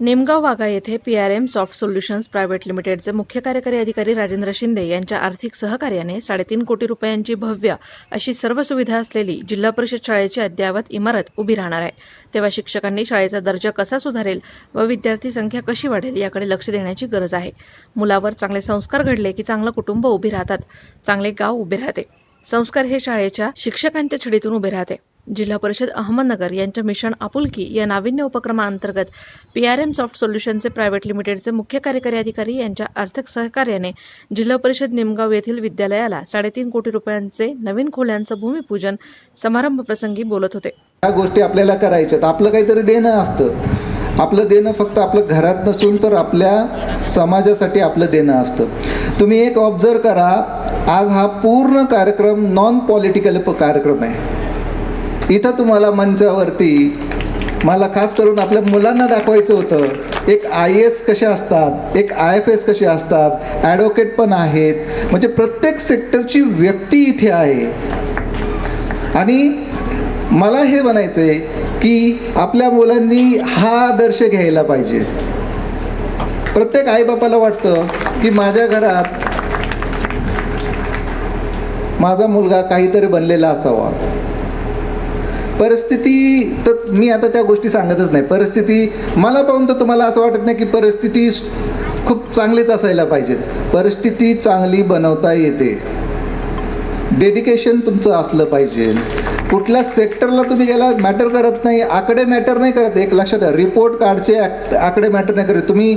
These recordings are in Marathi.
निमगाव वाघा येथे पीआरएम सॉफ्ट सोल्युशन्स प्रायव्हेट लिमिटेडचे मुख्य कार्यकारी अधिकारी राजेंद्र शिंदे यांच्या आर्थिक सहकार्याने साडेतीन कोटी रुपयांची भव्य अशी सर्व सुविधा असलेली जिल्हा परिषद शाळेची अद्ययावत इमारत उभी राहणार आहे. तेव्हा शिक्षकांनी शाळेचा दर्जा कसा सुधारेल व विद्यार्थी संख्या कशी वाढेल याकडे लक्ष देण्याची गरज आहे. मुलावर चांगले संस्कार घडले की चांगलं कुटुंब उभी राहतात. चांगले गाव उभे राहते. संस्कार हे शाळेच्या शिक्षकांच्या छडीतून उभे राहते. जिल्हा परिषद अहमदनगर यांच्या मिशन आपुलकी या नाविन्य उपक्रमाअंतर्गत पीआरएम सॉफ्ट सोल्युशनचे प्रायव्हेट लिमिटेडचे मुख्य कार्यकारी अधिकारी यांच्या आर्थिक सहकार्याने जिल्हा परिषद निमगाव येथील विद्यालयाला साडेतीन कोटी रुपयांचे नवीन खोल्यांचं भूमिपूजन समारंभ प्रसंगी बोलत होते. ह्या गोष्टी आपल्याला करायच्यात आपलं काहीतरी देणं असतं. आपलं देणं फक्त आपलं घरात नसून तर आपल्या समाजासाठी आपलं देणं असतं. तुम्ही एक ऑब्झर्व करा आज हा पूर्ण कार्यक्रम नॉन पॉलिटिकल कार्यक्रम आहे. इथं तुम्हाला मंचावरती मला खास करून आपल्या मुलांना दाखवायचं होतं एक आय एस कसे असतात एक आय एफ एस कसे असतात ॲडव्होकेट पण आहेत. म्हणजे प्रत्येक सेक्टरची व्यक्ती इथे आहे. आणि मला हे म्हणायचं आहे की आपल्या मुलांनी हा आदर्श घ्यायला पाहिजे. प्रत्येक आईबापाला वाटतं की माझ्या घरात माझा मुलगा काहीतरी बनलेला असावा. परिस्थिती तर मी आता त्या गोष्टी सांगतच नाही. परिस्थिती मला पाहून तर तुम्हाला असं वाटत नाही की परिस्थिती खूप चांगलीच असायला पाहिजेत. परिस्थिती चांगली बनवता येते. डेडिकेशन तुमचं असलं पाहिजे. कुठल्या सेक्टरला तुम्ही गेला मॅटर करत नाही आकडे मॅटर नाही करत. एक लक्षात द्या रिपोर्ट कार्डचे आकडे मॅटर नाही करत. तुम्ही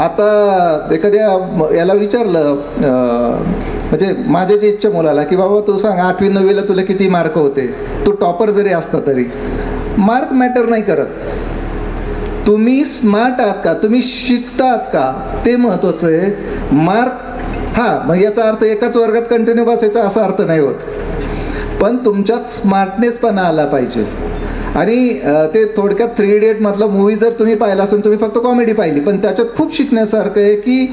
आता एखाद्या याला विचारलं म्हणजे माझ्या जे इच्छा मुलाला की बाबा तू सांग आठवी नववीला तुला किती मार्क होते? तू टॉपर जरी असता तरी. मार्क मॅटर नाही करत. तुम्ही स्मार्ट आहात का? तुम्ही शिकतात का? ते महत्त्वाचं आहे. मार्क हां मग याचा अर्थ एकाच वर्गात कंटिन्यू बसायचा असा अर्थ नाही होत. पण तुमच्यात स्मार्टनेसपणा आला पाहिजे. आणि ते थोडक्यात थ्री इडियटमधला मूवी जर तुम्ही पाहिला असेल तुम्ही फक्त कॉमेडी पाहिली. पण त्याच्यात खूप शिकण्यासारखं आहे की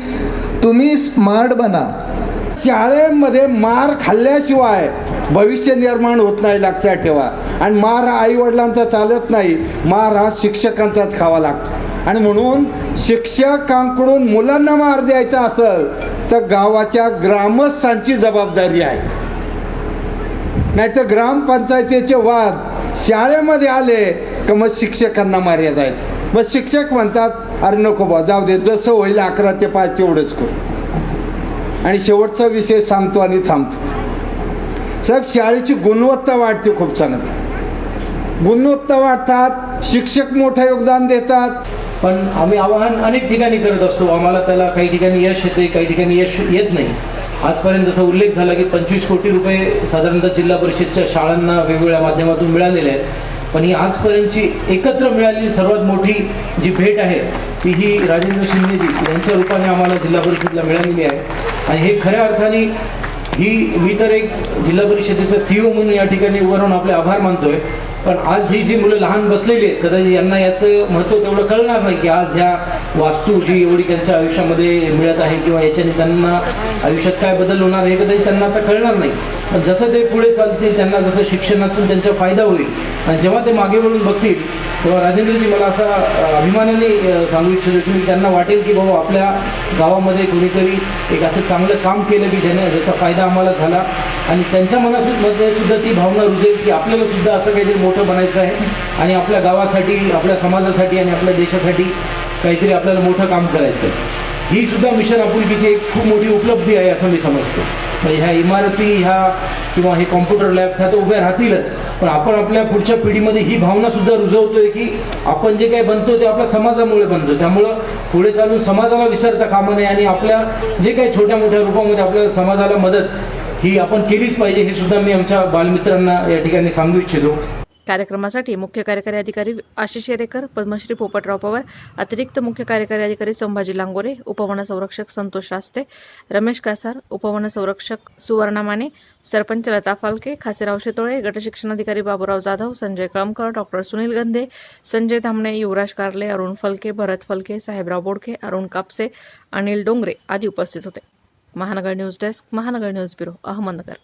तुम्ही स्मार्ट बना. शाळेमध्ये मार खाल्ल्याशिवाय भविष्य निर्माण होत नाही लक्षात ठेवा. आणि मार हा आईवडिलांचा चालत नाही मार हा शिक्षकांचाच खावा लागतो. आणि म्हणून शिक्षकांकडून मुलांना मार द्यायचा असेल तर गावाच्या ग्रामस्थांची जबाबदारी आहे. नाही तर ग्रामपंचायतीचे वाद शाळेमध्ये आले का मग शिक्षकांना मर्यादा आहेत. मग शिक्षक म्हणतात अरे नको बा जाऊ दे जसं होईल अकरा ते पाच तेवढंच करू. आणि शेवटचा विषय सांगतो आणि थांबतो. साहेब शाळेची गुणवत्ता वाढते खूप चांगली गुणवत्ता वाढतात शिक्षक मोठं योगदान देतात. पण आम्ही आवाहन अनेक ठिकाणी करत असतो. आम्हाला त्याला काही ठिकाणी यश येते काही ठिकाणी यश येत नाही. आजपर्यंत जसा उल्लेख झाला की पंचवीस कोटी रुपये साधारणतः जिल्हा परिषदच्या शाळांना वेगवेगळ्या माध्यमातून मिळालेले आहेत. पण ही आजपर्यंतची एकत्र मिळालेली सर्वात मोठी जी भेट आहे ती ही राजेंद्र शिंदेजी यांच्या रूपाने आम्हाला जिल्हा परिषदला मिळालेली आहे. आणि हे खऱ्या अर्थाने ही मी तर एक जिल्हा परिषदेचा सीईओ म्हणून या ठिकाणी वरून आपले आभार मानतोय. पण आज ही जी मुलं लहान बसलेली आहेत कदाचित यांना याचं महत्त्व तेवढं कळणार नाही की आज ह्या वास्तू जी एवढी त्यांच्या आयुष्यामध्ये मिळत आहे किंवा याच्याने त्यांना आयुष्यात काय बदल होणार हे कधी त्यांना आता कळणार नाही. पण जसं ते पुढे चालतील त्यांना जसं शिक्षणातून त्यांचा फायदा होईल. आणि जेव्हा ते मागे वळून बघतील तेव्हा राजेंद्रजी मला असा अभिमानाने सांगू इच्छितो की त्यांना वाटेल की बाबा आपल्या गावामध्ये कोणीतरी एक असं चांगलं काम केलं की ज्याने ज्याचा फायदा आम्हाला झाला. आणि त्यांच्या मनामध्ये सुद्धा ती भावना रुजेल की आपल्याला सुद्धा असं काहीतरी मोठं बनायचं आहे. आणि आपल्या गावासाठी आपल्या समाजासाठी आणि आपल्या देशासाठी काहीतरी आपल्याला मोठं काम करायचं ही सुद्धा मिशन आपुलकीची एक खूप मोठी उपलब्धी आहे असं मी समजतो. म्हणजे ह्या इमारती ह्या किंवा हे कॉम्प्युटर लॅब्स ह्या तर उभ्या राहतीलच. पण आपण आपल्या पुढच्या पिढीमध्ये ही भावना सुद्धा रुजवतोय की आपण जे काही बनतो ते आपल्या समाजामुळे बनतो त्यामुळं पुढे चालून समाजाला विसरता कामा नये आणि आपल्या जे काही छोट्या मोठ्या रूपामध्ये आपल्या समाजाला मदत ही आपण केलीच पाहिजे हे सुद्धा मी आमच्या बालमित्रांना या ठिकाणी सांगू इच्छितो. कार्यक्रमासाठी मुख्य कार्यकारी अधिकारी आशिष येरेकर पद्मश्री पोपटराव पवार अतिरिक्त मुख्य कार्यकारी अधिकारी संभाजी लांगोरे उपवन संरक्षक संतोष रास्ते रमेश कासार उपवन संरक्षक सुवर्णा माने सरपंच लता फालके खासेराव शेतोळे गटशिक्षणाधिकारी बाबूराव जाधव संजय कळमकर डॉक्टर सुनील गंधे संजय धामणे युवराज कारले अरुण फलके भरत फलके साहेबराव बोडके अरुण कापसे अनिल डोंगरे आदी उपस्थित होते. Mahanagar news desk Mahanagar news bureau Ahmednagar.